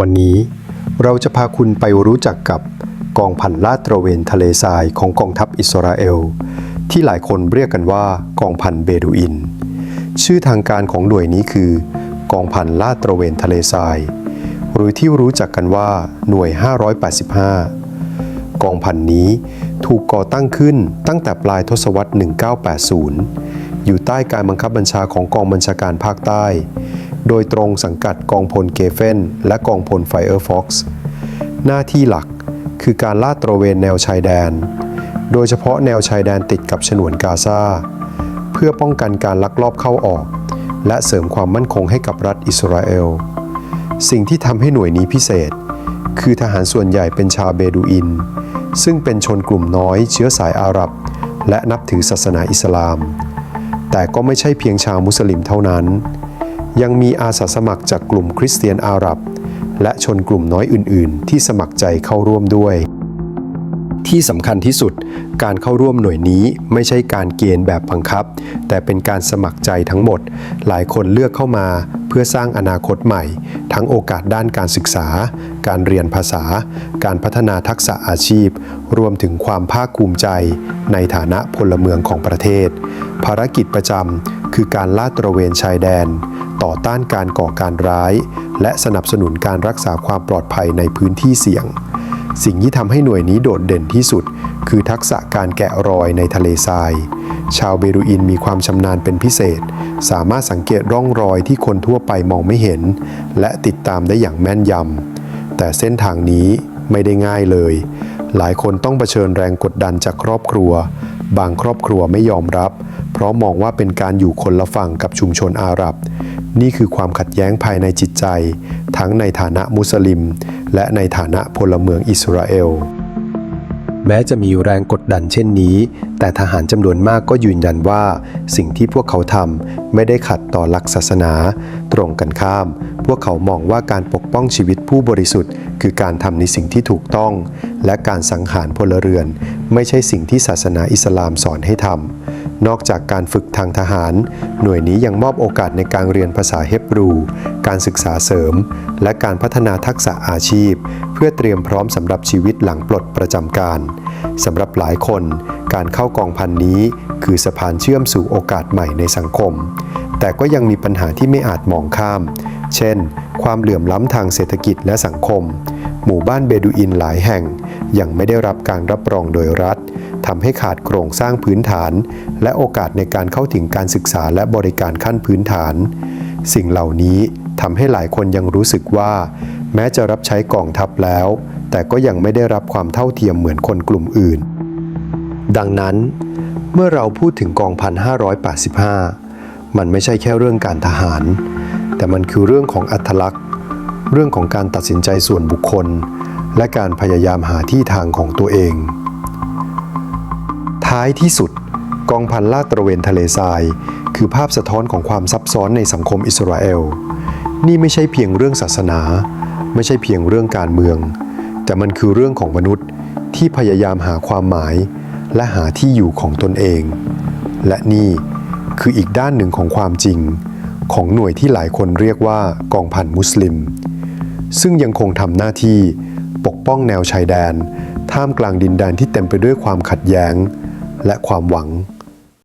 วันนี้เราจะพาคุณไปรู้จักกับกองพันลาดตระเวนทะเลทรายของกองทัพอิสราเอล ที่หลายคนเรียกกันว่ากองพันเบดูอิน ชื่อทางการของหน่วยนี้คือ กองพันลาดตระเวนทะเลทราย หรือที่รู้จักกันว่าหน่วย 585 กองพันนี้ถูกก่อตั้งขึ้นตั้งแต่ปลายทศวรรษ 1980 อยู่ใต้การบังคับบัญชาของกองบัญชาการภาคใต้ โดยตรงสังกัดกองพลเกเฟนและกองพลไฟเออร์ฟ็อกซ์หน้าที่หลักคือการลาดตระเวนแนวชายแดน โดยเฉพาะแนวชายแดนติดกับฉนวนกาซาเพื่อป้องกันการลักลอบเข้าออก และเสริมความมั่นคงให้กับรัฐอิสราเอล สิ่งที่ทำให้หน่วยนี้พิเศษ คือทหารส่วนใหญ่เป็นชาวเบดูอิน ซึ่งเป็นชนกลุ่มน้อยเชื้อสายอาหรับ และนับถือศาสนาอิสลาม แต่ก็ไม่ใช่เพียงชาวมุสลิมเท่านั้น ยังมีอาสาสมัครจากกลุ่มคริสเตียนอาหรับ และชนกลุ่มน้อยอื่น ๆ ที่สมัครใจเข้าร่วมด้วย ที่สำคัญที่สุด การเข้าร่วมหน่วยนี้ไม่ใช่การเกณฑ์แบบบังคับ แต่เป็นการสมัครใจทั้งหมด หลายคนเลือกเข้ามาเพื่อสร้างอนาคตใหม่ ทั้งโอกาสด้านการศึกษา การเรียนภาษา การพัฒนาทักษะอาชีพ รวมถึงความภาคภูมิใจ ในฐานะพลเมืองของประเทศ ภารกิจประจำคือการลาดตระเวนชายแดน ต่อต้านการก่อการร้าย และสนับสนุนการรักษาความปลอดภัยในพื้นที่เสี่ยง สิ่งที่ทำให้หน่วยนี้โดดเด่นที่สุด คือทักษะการแกะรอยในทะเลทราย ชาวเบรูอินมีความชำนาญเป็นพิเศษ สามารถสังเกตร่องรอยที่คนทั่วไปมองไม่เห็น และติดตามได้อย่างแม่นยำ แต่เส้นทางนี้ไม่ได้ง่ายเลย หลายคนต้องเผชิญแรงกดดันจากครอบครัว บางครอบครัวไม่ยอมรับ เพราะมองว่าเป็นการอยู่คนละฝั่งกับชุมชนอาหรับ นี่คือความขัดแย้งภายในจิตใจ ทั้งในฐานะมุสลิม และในฐานะพลเมืองอิสราเอล แม้จะมีแรงกดดันเช่นนี้ แต่ทหารจำนวนมากก็ยืนยันว่า สิ่งที่พวกเขาทำไม่ได้ขัดต่อหลักศาสนา ตรงกันข้าม พวกเขามองว่าการปกป้องชีวิตผู้บริสุทธิ์ คือการทำในสิ่งที่ถูกต้อง และการสังหารพลเรือน ไม่ใช่สิ่งที่ศาสนาอิสลามสอนให้ทำ นอกจากการฝึกทางทหาร หน่วยนี้ยังมอบโอกาสในการเรียนภาษาเฮบรู การศึกษาเสริม และการพัฒนาทักษะอาชีพ เพื่อเตรียมพร้อมสำหรับชีวิตหลังปลดประจำการสำหรับหลายคน การเข้ากองพันนี้ คือสะพานเชื่อมสู่โอกาสใหม่ในสังคม แต่ก็ยังมีปัญหาที่ไม่อาจมองข้าม เช่น ความเหลื่อมล้ำทางเศรษฐกิจและสังคม หมู่บ้านเบดูอินหลายแห่ง ยังไม่ได้รับการรับรองโดยรัฐทำให้ขาดโครงสร้างพื้นฐาน และโอกาสในการเข้าถึงการศึกษาและบริการขั้นพื้นฐาน สิ่งเหล่านี้ทำให้หลายคนยังรู้สึกว่า แม้จะรับใช้กองทัพแล้ว แต่ก็ยังไม่ได้รับความเท่าเทียมเหมือนคนกลุ่มอื่น ดังนั้น เมื่อเราพูดถึงกองพัน585 มันไม่ใช่แค่เรื่องการทหาร แต่มันคือเรื่องของอัตลักษณ์ เรื่องของการตัดสินใจส่วนบุคคล และการพยายามหาที่ทางของตัวเอง ท้ายที่สุด กองพันลาดตระเวนทะเลทราย คือภาพสะท้อนของความซับซ้อนในสังคมอิสราเอล นี่ไม่ใช่เพียงเรื่องศาสนา ไม่ใช่เพียงเรื่องการเมือง แต่มันคือเรื่องของมนุษย์ที่พยายามหาความหมาย และหาที่อยู่ของตนเอง และนี่คืออีกด้านหนึ่งของความจริงของหน่วยที่หลายคนเรียกว่ากองพันมุสลิม ซึ่งยังคงทำหน้าที่ปกป้องแนวชายแดน ท่ามกลางดินแดนที่เต็มไปด้วยความขัดแย้ง และความหวัง